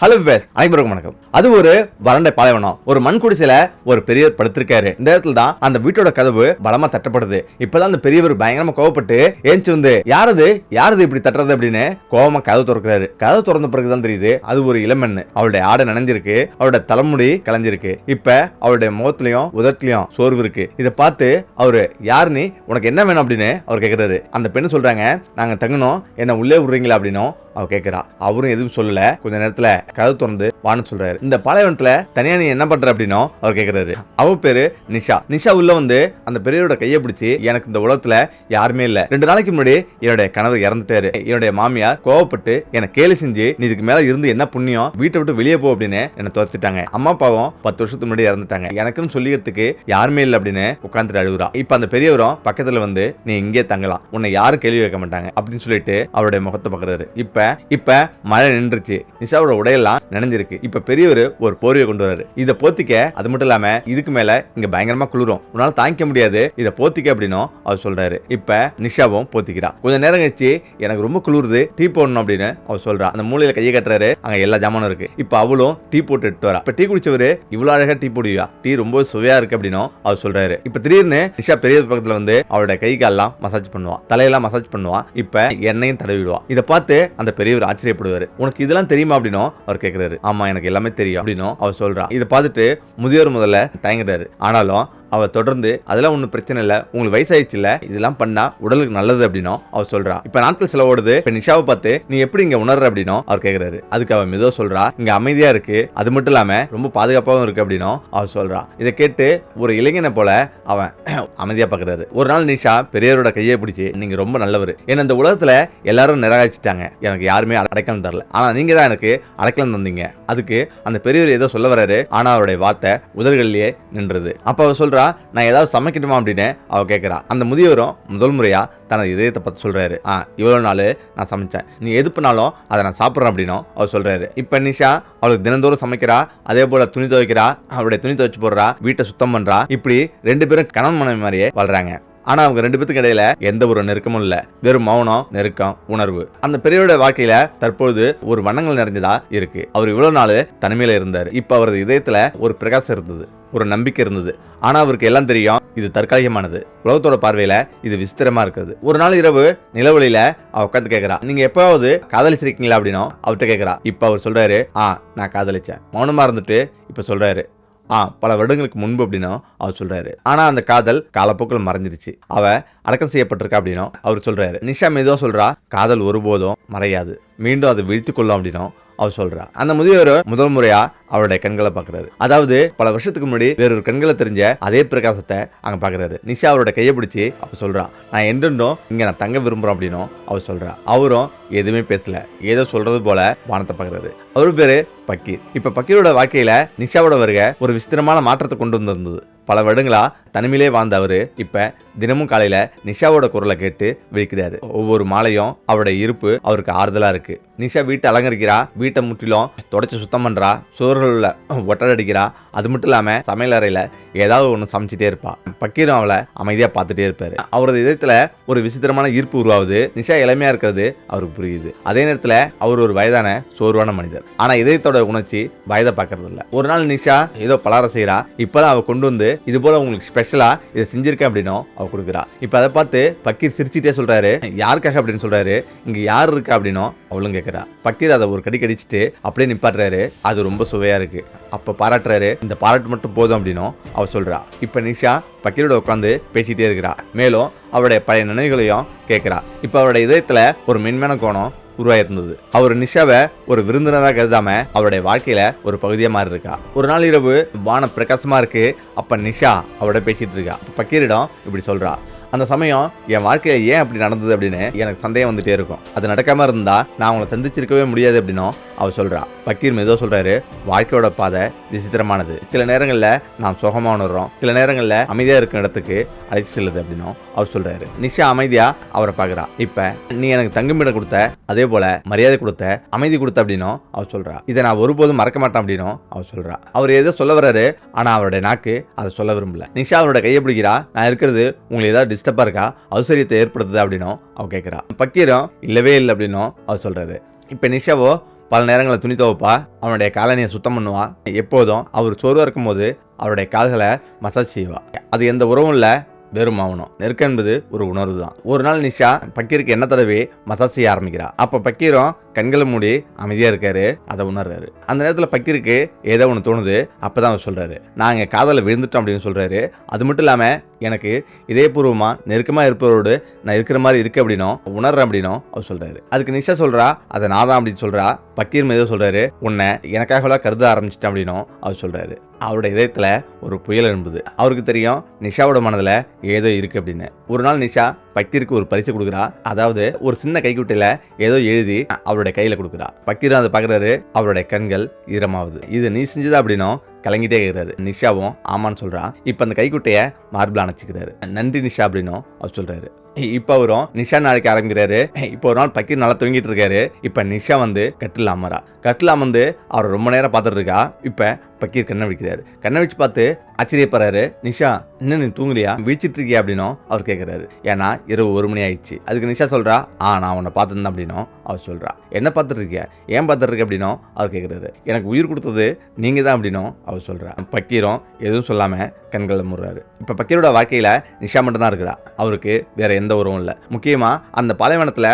Hello ways அனைவருக்கும் வணக்கம். அது ஒரு வறண்ட பாலைவனம். ஒரு மண் குடிசையில ஒரு பெரியவர் படுத்திருக்காரு. இந்த இடத்துல தான் அந்த வீட்டோட கதவு பலமா தட்டப்படுது. இப்பதான் அந்த பெரியவர் பயங்கரமா கோவப்பட்டு ஏஞ்சி வந்து யாரது? யாரது இப்படி தட்டுறது? அப்படின்னு கோவமா கதவு திறக்கிறாரு. கதவு திறந்த பிறகுதான் தெரியுது அது ஒரு இளமண் அவளுடைய ஆடை நனைஞ்சிருக்கு அவளுடைய தலைமுடி கலைஞ்சிருக்கு. இப்ப அவளுடைய முகத்திலையும் உதட்டிலையும் சோர்வு இருக்கு. இதை பார்த்து அவரு யார் நீ? உனக்கு என்ன வேணும்? அப்படின்னு அவர் கேக்குறாரு. அந்த பெண்ணு சொல்றாங்க நாங்க தங்கணும். என்ன உள்ளே விடுறீங்களா? அப்படின்னும். அவ கேக்குறா. அவரும் எதுவும் சொல்லல. கொஞ்ச நேரத்துல கதவு திறந்து வான்னு சொல்றாரு. இந்த பாலைவனத்துல தனியா நீ என்ன பண்ற அப்படின்னும் அவர் கேக்குறாரு. அவ பேரு நிஷா. நிஷா உள்ள வந்து அந்த பெரியவரோட கையை பிடிச்சி எனக்கு இந்த உலகத்துல யாருமே இல்ல. ரெண்டு நாளைக்கு முன்னாடி என்னுடைய கணவர் இறந்துட்டாரு. என்னுடைய மாமியார் கோவப்பட்டு என்னை கேலி செஞ்சு நீ இதுக்கு மேல இருந்து என்ன புண்ணியம்? வீட்டை விட்டு வெளியே போ அப்படின்னு என்னை துரத்திட்டாங்க. அம்மா அப்பாவும் பத்து வருஷத்துக்கு முன்னாடி இறந்துட்டாங்க. எனக்குன்னு சொல்லிக்கிறதுக்கு யாருமே இல்லை அப்படின்னு உட்காந்துட்டு அழுகுறா. இப்ப அந்த பெரியவரும் பக்கத்துல வந்து நீ இங்கே தங்கலாம். உன்னை யாரும் கேள்வி வைக்க மாட்டாங்க. அப்படின்னு சொல்லிட்டு அவருடைய முகத்தை பாக்குறாரு. இப்ப இப்ப மழை நின்றுச்சு. நிஷாவோட உடையெல்லாம் நனைஞ்சிருக்கு. இப்ப பெரியவர் ஒரு போர்வையை கொண்டு வராரு. இதை போத்திக்க அது மட்டும் இல்லாம இதுக்கு மேல இங்க பயங்கரமா குளிரும். உன்னால தாங்கிக்க முடியாது. இதை போத்திக்க அப்படின்னும் அவர் சொல்றாரு. இப்ப நிஷாவும் போத்திக்கிறா கொஞ்ச நேரம் கழிச்சு எனக்கு ரொம்ப குளிருது. டீ போடணும் அப்படின்னு அவர் சொல்றா அந்த மூலையில கையை கட்டுறாரு. அங்க எல்லா ஜாமானும் இருக்கு. இப்ப அவளும் டீ போட்டு எடுத்து வரா. இப்ப டீ குடிச்சவரு இவ்வளவு அழகா டீ போடுவியா? டீ ரொம்ப சுவையா இருக்கு அப்படின்னும் அவர் சொல்றாரு. இப்ப திடீர்னு நிஷா பெரிய பக்கத்துல வந்து அவளோட கை கால்லாம் மசாஜ் பண்ணுவா தலையெல்லாம் மசாஜ் பண்ணுவா இப்ப எண்ணெயும் தடவிடுவா இதை பார்த்து அந்த பெரியவர் ஆச்சரியப்படுவார். உனக்கு இதெல்லாம் தெரியுமா? அப்படின்னும் அவர் கேட்குறாரு ஆமா எனக்கு எல்லாமே தெரியும். அப்படின்னும் அவர் சொல்றான். இதை பார்த்துட்டு முதியோர் முதல்ல தயங்குறாரு. ஆனாலும் அவ தொடர்ந்து அதெல்லாம் ஒன்றும் பிரச்சனை இல்லை. உங்களுக்கு வயசாயிடுச்சு இல்ல. இதெல்லாம் பண்ணா உடலுக்கு நல்லது அப்படின்னும் அவர் சொல்றா. இப்ப நாட்கள் செலவு ஓடுது இப்ப நிஷாவை பார்த்து நீ எப்படி இங்க உணர்ற? அப்படின்னும் அவர் கேக்குறாரு. அதுக்கு அவள் மெதுவா சொல்றா இங்க அமைதியா இருக்கு. அது மட்டும் இல்லாம ரொம்ப பாதுகாப்பாகவும் இருக்கு அப்படின்னும் அவர் சொல்றா. இதை கேட்டு ஒரு இளைஞனை போல அவன் அமைதியா பாக்குறாரு. ஒரு நாள் நிஷா பெரியவரோட கையை பிடிச்சி நீங்க ரொம்ப நல்லவர். ஏன்னா இந்த உலகத்துல எல்லாரும் நிராகரிச்சிட்டாங்க. எனக்கு யாருமே அடைக்கலம் தரல. ஆனா நீங்க தான் எனக்கு அடைக்கலம் தந்தீங்க. அதுக்கு அந்த பெரியவர் ஏதோ சொல்ல வராரு ஆனா அவருடைய வார்த்தை உதடுகளிலேயே நின்றது. அப்ப அவ சொல்றா நான் ஏதாவது சமைக்கணுமா அப்படின்னு அவ கேட்குறா அந்த முதியவரும் முதல் முறையாக தனது இதயத்தை பற்றி சொல்றாரு. ஆ இவ்வளோ நாள் நான் சமைச்சேன். நீ எது பண்ணாலும் அதை நான் சாப்பிட்றேன் அப்படின்னும் அவர் சொல்றாரு. இப்போ நிஷா அவளுக்கு தினந்தோறும் சமைக்கிறா அதே போல துணி துவைக்கிறா அவருடைய துணி துவைச்சு போடுறா வீட்டை சுத்தம் பண்றா. இப்படி ரெண்டு பேரும் கணவன் மனைவி மாதிரியே வாழ்கிறாங்க ஆனா அவங்க ரெண்டு பேத்துக்கு இடையில எந்த ஒரு நெருக்கமும் இல்ல. வெறும் மௌனம் நெருக்கம் உணர்வு. அந்த பெரியோட வாழ்க்கையில தற்பொழுது ஒரு வண்ணங்கள் நிறைஞ்சதா இருக்கு. அவர் இவ்வளவு நாள் தனிமையில இருந்தாரு. இப்ப அவரது இதயத்துல ஒரு பிரகாசம் இருந்தது. ஒரு நம்பிக்கை இருந்தது. ஆனால் அவருக்கு எல்லாம் தெரியும் இது தற்காலிகமானது. உலகத்தோட பார்வையில் இது விசித்திரமாக இருக்குது ஒரு நாள் இரவு நிலவழியில் அவ உட்காந்து கேட்குறா நீங்கள் எப்போவது காதலிச்சிருக்கீங்களா? அப்படின்னா அவர்கிட்ட கேட்குறா இப்போ அவர் சொல்கிறாரு ஆ நான் காதலிச்சேன். மௌனமாக இருந்துட்டு இப்போ சொல்கிறாரு ஆ பல வருடங்களுக்கு முன்பு அப்படின்னும் அவர் சொல்கிறாரு ஆனால் அந்த காதல் காலப்போக்கில் மறைஞ்சிருச்சு. அவ அடக்கம் செய்யப்பட்டிருக்கா அப்படின்னும் அவர் சொல்கிறாரு நிஷா மெதுவா சொல்கிறா காதல் ஒருபோதும் மறையாது. மீண்டும் அதை விழித்து கொள்ளும் அப்படின்னும் அவர் சொல்றா. அந்த முதியவர் முதல் முறையா அவருடைய கண்களை பார்க்கறாரு. அதாவது பல வருஷத்துக்கு முன்னாடி வேறொரு கண்களை தெரிஞ்ச அதே பிரகாசத்தை அங்க பார்க்கறாரு. நிஷா அவரோட கையை பிடிச்சி அப்ப சொல்றா நான் என்றும் இங்க நான் தங்க விரும்புறேன் அப்படின்னும் அவர் சொல்றா. அவரும் எதுவுமே பேசல. ஏதோ சொல்றது போல வானத்தை பாக்குறாரு அவர் பேரு பக்கீர் இப்போ பக்கீரோட வாழ்க்கையில் நிஷாவோட வருகை ஒரு விசித்திரமான மாற்றத்தை கொண்டு வந்திருந்தது. பல வருடங்களா தனிமையிலே வாழ்ந்த அவரு இப்ப தினமும் காலையில நிஷாவோட குரலை கேட்டு விழிக்கிறாரு. ஒவ்வொரு மாலையும் அவரோட இருப்பு அவருக்கு ஆறுதலா இருக்கு. நிஷா வீட்டை அலங்கரிக்கிறா வீட்டை முற்றிலும் தொடச்சி சுத்தம் பண்றா சுவர்களில் ஒட்டடை அடிக்கிறா. அது மட்டும் இல்லாம சமையல் அறையில ஏதாவது ஒன்று சமைச்சிட்டே இருப்பா. பக்கீரும் அவளை அமைதியா பார்த்துட்டே இருப்பாரு. அவரது இதயத்துல ஒரு விசித்திரமான ஈர்ப்பு உருவாகுது. நிஷா இளமையா இருக்கிறது அவருக்கு புரியுது. அதே நேரத்துல அவர் ஒரு வயதான சோர்வான மனிதர். ஆனா இதயத்தோட உணர்ச்சி வயதை பார்க்கறது இல்ல ஒரு நாள் நிஷா ஏதோ பலாரம் செய்கிறா இப்பதான் அவ கொண்டு வந்து இது போல உங்களுக்கு ஸ்பெஷலா இதை செஞ்சிருக்கேன் அப்படின்னும் அவ கொடுக்குறா. இப்ப அதை பார்த்து பக்கீர் சிரிச்சிட்டே சொல்றாரு. யாருக்காக? அப்படின்னு சொல்றாரு. இங்க யார் இருக்கா? அப்படின்னும் அவளும் கேட்கறா பக்கீர் அதை ஒரு கடி கடிச்சிட்டு அப்படியே நிப்பாட்டுறாரு. அது ரொம்ப சுவையா இருக்கு. அப்ப பாராட்டுறாரு. இந்த பாராட்டு மட்டும் போதும் அப்படின்னும் அவ சொல்றா. இப்ப நிஷா பக்கீரோட உட்காந்து பேசிட்டே இருக்கிறா. மேலும் அவருடைய பழைய நினைவுகளையும் கேட்குறா இப்ப அவருடைய இதயத்துல ஒரு மென்மையான கோணம் உருவாயிருந்தது. அவர் நிஷாவை ஒரு விருந்தினராக கருதாம அவருடைய வாழ்க்கையில ஒரு பகுதியா மாறி இருக்கா ஒரு நாள் இரவு வானம் பிரகாசமா இருக்கு. அப்ப நிஷா அவரோட பேசிட்டு இருக்கா. பக்கீரிடம் இப்படி சொல்றா. அந்த சமயம் என் வாழ்க்கையில ஏன் அப்படி நடந்தது? அப்படின்னு எனக்கு சந்தேகம் வந்துட்டே இருக்கும். அது நடக்காம இருந்தா நான் அவங்கள சந்திச்சிருக்கவே முடியாது அப்படின்னும் அவர் சொல்றா. பக்கீர் மெதோ சொல்றாரு வாழ்க்கையோட பாதை விசித்திரமானது. சில நேரங்களில் நாம் சுகமாக உணர்றோம். சில நேரங்களில் அமைதியாக இருக்கிற இடத்துக்கு அழைச்சி செல்லுது அப்படின்னும் அவர் சொல்றாரு. நிஷா அமைதியாக அவரை பார்க்குறா இப்போ நீ எனக்கு தங்குமிடம் கொடுத்த அதே போல மரியாதை கொடுத்த அமைதி கொடுத்த அப்படின்னும் அவர் சொல்றா. இதை நான் ஒருபோதும் மறக்க மாட்டேன் அப்படின்னும் அவர் சொல்றா. அவர் ஏதோ சொல்ல வர்றாரு ஆனால் அவருடைய நாக்கு அதை சொல்ல விரும்பல. நிஷா அவரோட கையை பிடிக்கிறா. நான் இருக்கிறது உங்களுக்கு ஏதாவது டிஸ்டர்பாக இருக்கா? அவசரியத்தை ஏற்படுத்துது அப்படின்னும் அவள் கேட்குறா. பக்கீரம் இல்லவே இல்லை அப்படின்னும் அவர் சொல்கிறது இப்போ நிஷாவோ பல நேரங்களில் துணி துவைப்பா அவனுடைய காலனியை சுத்தம் பண்ணுவா. எப்போதும் அவர் சோர்வாக இருக்கும்போது அவருடைய கால்களை மசாஜ் செய்வா. அது எந்த உறவும் இல்லை வெறும் மௌனம். நெருக்கம் என்பது ஒரு உணர்வு தான். ஒரு நாள் நிஷா பக்கீருக்கு என்ன தடவை மசாஜ் செய்ய ஆரம்பிக்கிறா. அப்போ பக்கீரும் கண்களை மூடி அமைதியாக இருக்காரு அதை உணர்றாரு. அந்த நேரத்தில் பக்கீருக்கு ஏதோ ஒன்று தோணுது அப்போ தான் அவர் சொல்கிறாரு நாங்கள் காதலில் விழுந்துட்டோம் அப்படின்னு சொல்கிறாரு அது மட்டும் இல்லாமல் எனக்கு இதயபூர்வமாக நெருக்கமாக இருப்பவரோடு நான் இருக்கிற மாதிரி இருக்கு அப்படின்னும் உணர்றேன் அப்படின்னும் அவர் சொல்கிறாரு அதுக்கு நிஷா சொல்கிறா அதை நான் தான் அப்படின்னு சொல்கிறா பக்கீர் மீது சொல்கிறாரு உன்னை எனக்காகலாம் கருத ஆரம்பிச்சிட்டேன் அப்படின்னும் அவர் சொல்கிறாரு அவருடைய இதயத்தில் ஒரு புயல் எழும்புது. அவருக்கு தெரியும் நிஷாவோட மனதில் ஏதோ இருக்கு அப்படின்னு. ஒரு நாள் நிஷா பக்கீருக்கு ஒரு பரிசு கொடுக்குறா. அதாவது ஒரு சின்ன கைக்குட்டையில் ஏதோ எழுதி அவருடைய கையில் கொடுக்குறா. பக்தீர் அதை பார்க்குறாரு அவருடைய கண்கள் ஈரமாகுது. இது நீ செஞ்சதா அப்படின்னும் கலங்கிட்டே இருக்கிறாரு. நிஷாவும் ஆமான்னு சொல்கிறான் இப்போ அந்த கைக்குட்டையை மார்பிள் அணைச்சிக்கிறாரு. நன்றி நிஷா அப்படின்னும் அவர் சொல்கிறாரு இப்போ அவரும் நிஷா நாளைக்கு ஆரம்பிக்கிறாரு. இப்போ ஒரு நாள் பக்கீர் நல்லா தூங்கிட்டு இருக்காரு. இப்போ நிஷா வந்து கட்டில் அமரா. கட்டில் அமர்ந்து அவர் ரொம்ப நேரம் பார்த்துட்டு இருக்கா. இப்போ பக்கீர் கண்ணை விழிக்கிறாரு கண்ணை வச்சு பார்த்து ஆச்சரியப்படுறாரு. நிஷா இன்னும் நீ தூங்கலையா? விழிச்சிட்டு இருக்கியா அப்படின்னும் அவர் கேட்குறாரு ஏன்னா இரவு ஒரு மணி ஆயிடுச்சு. அதுக்கு நிஷா சொல்கிறா ஆ நான் உன்னை பார்த்துருந்தேன் அப்படின்னும் அவர் சொல்கிறா என்ன பார்த்துட்டு இருக்கியா ஏன் பார்த்துட்டு இருக்க அப்படின்னும் அவர் கேட்குறாரு எனக்கு உயிர் கொடுத்தது நீங்கள் தான் அப்படின்னும் அவர் சொல்கிறா பக்கீரும் எதுவும் சொல்லாமல் கண்களை முடுறாரு. இப்போ பக்கீரோட வாழ்க்கையில் நிஷா மட்டும்தான் இருக்கிறா. அவருக்கு வேற எந்த உறவும் இல்லை. முக்கியமாக அந்த பாலைவனத்தில்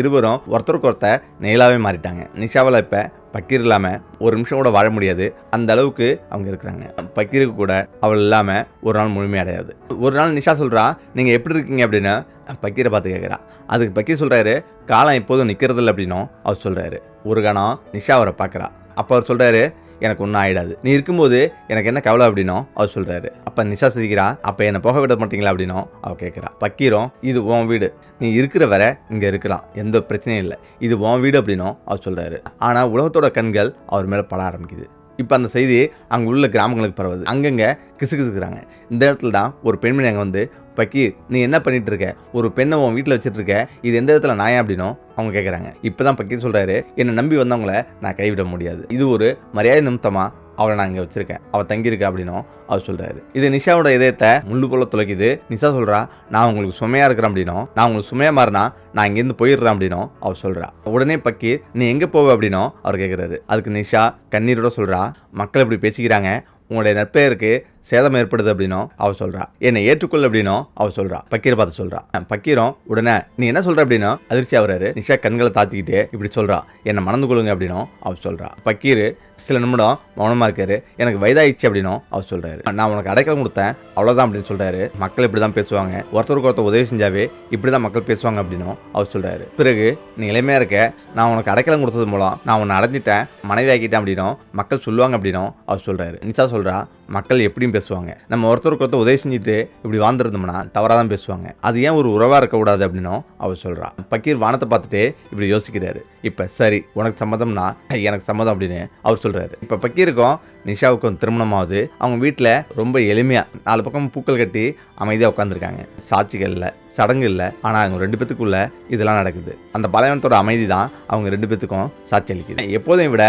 இருவரும் ஒருத்தருக்கு ஒருத்தர் நெயிலாகவே மாறிட்டாங்க. நிஷாவில் இப்போ பக்கீர் இல்லாமல் ஒரு நிமிஷம் கூட வாழ முடியாது. அந்த அளவுக்கு அவங்க இருக்கிறாங்க. பக்கீருக்கு கூட அவள் இல்லாமல் ஒரு நாள் முழுமையடையாது ஒரு நாள் நிஷா சொல்கிறா நீங்கள் எப்படி இருக்கீங்க? அப்படின்னு பக்கீரை பார்த்து கேட்குறா அதுக்கு பக்கீர் சொல்கிறாரு காலம் எப்போதும் நிற்கிறதில்ல அப்படின்னும் அவர் சொல்கிறாரு ஒரு கணம் நிஷா அவரை பார்க்குறா. அப்போ அவர் சொல்கிறாரு எனக்கு ஒன்றும் ஆகிடாது நீ இருக்கும்போது எனக்கு என்ன கவலை அப்படின்னும் அவர் சொல்கிறாரு அப்போ நிஷா சிரிக்கிறா அப்போ என்னை போக விட மாட்டீங்களா? அப்படின்னும் அவள் கேட்குறா பக்கீரம் இது உன் வீடு. நீ இருக்கிற வரை இங்கே இருக்கலாம். எந்த பிரச்சனையும் இல்லை. இது உன் வீடு அப்படின்னும் அவர் சொல்கிறாரு ஆனால் உலகத்தோட கண்கள் அவர் மேலே பட ஆரம்பிக்குது. இப்போ அந்த செய்தி அங்கே உள்ள கிராமங்களுக்கு பரவுது. அங்கங்கே கிசுகிசுக்கிறாங்க. இந்த இடத்துல தான் ஒரு பெண்மணி அங்கே வந்து பக்கீர் நீ என்ன பண்ணிட்டு இருக்க ஒரு பெண்ணை உன் வீட்டில் வச்சுட்டு இருக்க இது எந்த விதத்தில் நாயா அப்படின்னும் அவங்க கேட்குறாங்க இப்போ தான் பக்கீர் சொல்கிறாரு என்னை நம்பி வந்தவங்கள நான் கைவிட முடியாது. இது ஒரு மரியாதை நிமித்தமாக அவளை நான் இங்கே வச்சுருக்கேன். அவள் தங்கியிருக்கா அப்படின்னும் அவர் சொல்கிறாரு இது நிஷாவோட இதயத்தை முள்ளு போல துளைக்குது. நிஷா சொல்கிறா நான் உங்களுக்கு சுமையாக இருக்கிறேன் அப்படின்னும் நான் உங்களுக்கு சுமையாக மாறினா நான் இங்கேருந்து போயிடுறேன் அப்படின்னும் அவர் சொல்கிறா உடனே பக்கீர் நீ எங்கே போவ? அப்படின்னும் அவர் கேட்குறாரு அதுக்கு நிஷா கண்ணீரோட சொல்கிறா மக்கள் இப்படி பேசிக்கிறாங்க. உங்களுடைய நற்பெயருக்கு சேதம் ஏற்படுது அப்படின்னும் அவள் சொல்கிறா என்னை ஏற்றுக்கொள் அப்படின்னும் அவள் சொல்கிறா பக்கீரை பார்த்து சொல்கிறா பக்கீரும் உடனே நீ என்ன சொல்கிற அப்படின்னா? அதிர்ச்சி ஆகுறாரு. நிஷா கண்களை தாத்திக்கிட்டு இப்படி சொல்கிறா என்னை மணந்து கொள்ளுங்க அப்படின்னும் அவர் சொல்கிறா பக்கீர் சில நிமிடம் மௌனமாக இருக்காரு. எனக்கு வயதாயிடுச்சு அப்படின்னும் அவர் சொல்கிறாரு நான் உனக்கு அடைக்கலம் கொடுத்தேன். அவ்வளோதான் அப்படின்னு சொல்கிறாரு மக்கள் இப்படி தான் பேசுவாங்க. ஒருத்தருக்கு ஒருத்தர் உதவி செஞ்சாவே இப்படி தான் மக்கள் பேசுவாங்க அப்படின்னும் அவர் சொல்கிறாரு பிறகு நீ இளமையாக இருக்க. நான் உனக்கு அடைக்கலம் கொடுத்தது மூலம் நான் உன்னை அடைஞ்சிட்டேன். மனைவி ஆக்கிட்டேன் அப்படின்னும் மக்கள் சொல்லுவாங்க அப்படின்னும் அவர் சொல்கிறாரு நிஷா சொல்கிறா மக்கள் எப்படியும் பேசுவாங்க. நம்ம ஒருத்தருக்கு ஒருத்தர் உதவி செஞ்சுட்டு இப்படி வாழ்ந்துருந்தோம்னா தவறாக தான் பேசுவாங்க. அது ஏன் ஒரு உறவாக இருக்கக்கூடாது அப்படின்னும் அவர் சொல்கிறா பக்கீர் வானத்தை பார்த்துட்டு இப்படி யோசிக்கிறாரு. இப்போ சரி உனக்கு சம்மதம்னா எனக்கு சம்மதம் அப்படின்னு அவர் சொல்கிறாரு இப்போ பக்கீருக்கும் நிஷாவுக்கும் திருமணமாவது அவங்க வீட்டில் ரொம்ப எளிமையாக நாலு பக்கம் பூக்கள் கட்டி அமைதியாக உட்காந்துருக்காங்க சாட்சிகள் இல்லை சடங்கு இல்லை ஆனால் அவங்க ரெண்டு பேத்துக்குள்ள இதெல்லாம் நடக்குது. அந்த பாலைவனத்தோட அமைதி தான் அவங்க ரெண்டு பேத்துக்கும் சாட்சி அளிக்குது. எப்போதையும் விட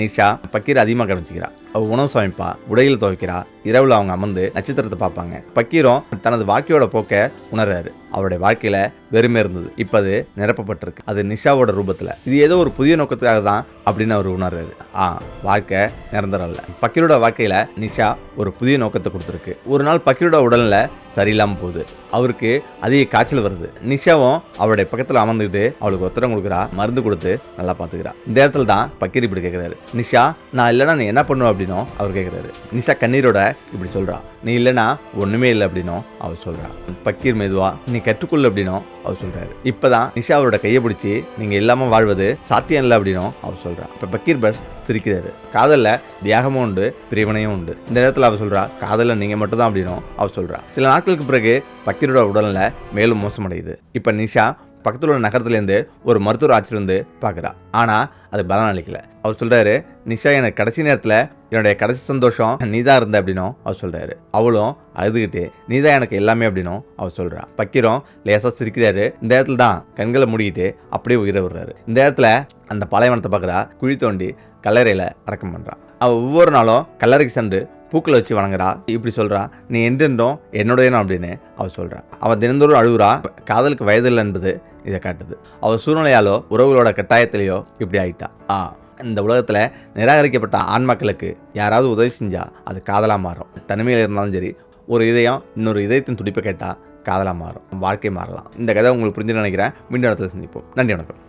நிஷா பக்கீர் அதிகமாக கவனிச்சிக்கிறா. அவள் உணவு சமைப்பா உடையில் துவைக்கிறா இரவில் அவங்க அமர்ந்து நட்சத்திரத்தை பார்ப்பாங்க. பக்கீரும் தனது வாக்கியோட போக்க உணர்றாரு. அவருடைய வாழ்க்கையில் வெறுமை இருந்தது. இப்போ அது நிரப்பப்பட்டிருக்கு. அது நிஷாவோட ரூபத்தில். இது ஏதோ ஒரு புதிய நோக்கத்துக்காக தான் அப்படின்னு அவர் உணர்றாரு. ஆ வாழ்க்கை நிரந்தரம் இல்லை. பக்கீரோட வாழ்க்கையில நிஷா ஒரு புதிய நோக்கத்தை கொடுத்துருக்கு. ஒரு நாள் பக்கீரோட உடல்ல சரியில்லாமல் போகுது. அவருக்கு அதிக காய்ச்சல் வருது. நிஷாவும் அவருடைய பக்கத்தில் அமர்ந்துக்கிட்டு அவளுக்கு ஒத்தடம் கொடுக்குறா மருந்து கொடுத்து நல்லா பார்த்துக்கிறா. இந்த இடத்துல தான் பக்கீர் இப்படி கேட்குறாரு நிஷா நான் இல்லைன்னா நீ என்ன பண்ணுவ அப்படின்னும் அவர் கேட்குறாரு நிஷா கண்ணீரோட இப்படி சொல்கிறா நீ இல்லைனா ஒன்றுமே இல்லை அப்படின்னும் அவர் சொல்கிறா பக்கீர் மெதுவா நீ கற்றுக்கொள்ளு அப்படின்னும் அவர் சொல்கிறாரு இப்போ தான் நிஷா அவரோட கையை பிடிச்சி நீங்கள் இல்லாமல் வாழ்வது சாத்தியம் இல்லை அப்படின்னும் அவர் சொல்கிறார் இப்போ பக்கீர் பஸ் சிரிக்கிறாரு. காதலில் தியாகமும் உண்டு பிரிவினையும் உண்டு. இந்த நேரத்தில் அவர் சொல்கிறா காதலில் நீங்கள் மட்டும் தான் அப்படின்னும் அவர் சொல்கிறா சில நாட்களுக்கு பிறகு பக்கீரோட உடல்நிலை மேலும் மோசமடையுது. இப்போ நிஷா பக்கத்தில் உள்ள நகரத்துலேருந்து ஒரு மருத்துவர் ஆச்சிருந்து பார்க்குறா ஆனால் அது பலன் அளிக்கல. அவர் சொல்கிறாரு நிஷா எனக்கு கடைசி நேரத்தில் என்னுடைய கடைசி சந்தோஷம் நீ தான் இருந்த அப்படின்னும் அவர் சொல்கிறாரு அவளும் அழுதுகிட்டு நீ தான் எனக்கு எல்லாமே அப்படின்னும் அவர் சொல்கிறான் பக்கிரம் லேசாக சிரிக்கிறாரு. இந்த இடத்துல தான் கண்களை மூடிக்கிட்டு அப்படியே உயிரை விடுறாரு. இந்த இடத்துல அந்த பாலைவனத்தை பார்க்குறா. குழி தோண்டி கல்லறையில் அடக்கம் பண்ணுறான் அவள் ஒவ்வொரு நாளும் கல்லறைக்கு சென்று பூக்களை வச்சு வணங்குறா. இப்படி சொல்கிறான் நீ என்றென்றும் என்னுடையனும் அப்படின்னு அவள் சொல்கிறான் அவள் தினந்தோறும் அழுகுறா. காதலுக்கு வயதில்லை என்பது இதை காட்டுது. அவள் சூழ்நிலையாலோ உறவுகளோட கட்டாயத்திலேயோ இப்படி ஆயிட்டா. ஆ. இந்த உலகத்தில் நிராகரிக்கப்பட்ட ஆன்மாக்களுக்கு யாராவது உதவி செஞ்சால் அது காதலாக மாறும். தனிமையில் இருந்தாலும் சரி ஒரு இதயம் இன்னொரு இதயத்தின் துடிப்பை கேட்டால் காதலாக மாறும். வாழ்க்கை மாறலாம். இந்த கதை உங்களுக்கு புரிஞ்சு நினைக்கிறேன். மீண்டும் இடத்துல சந்திப்போம். நன்றி வணக்கம்.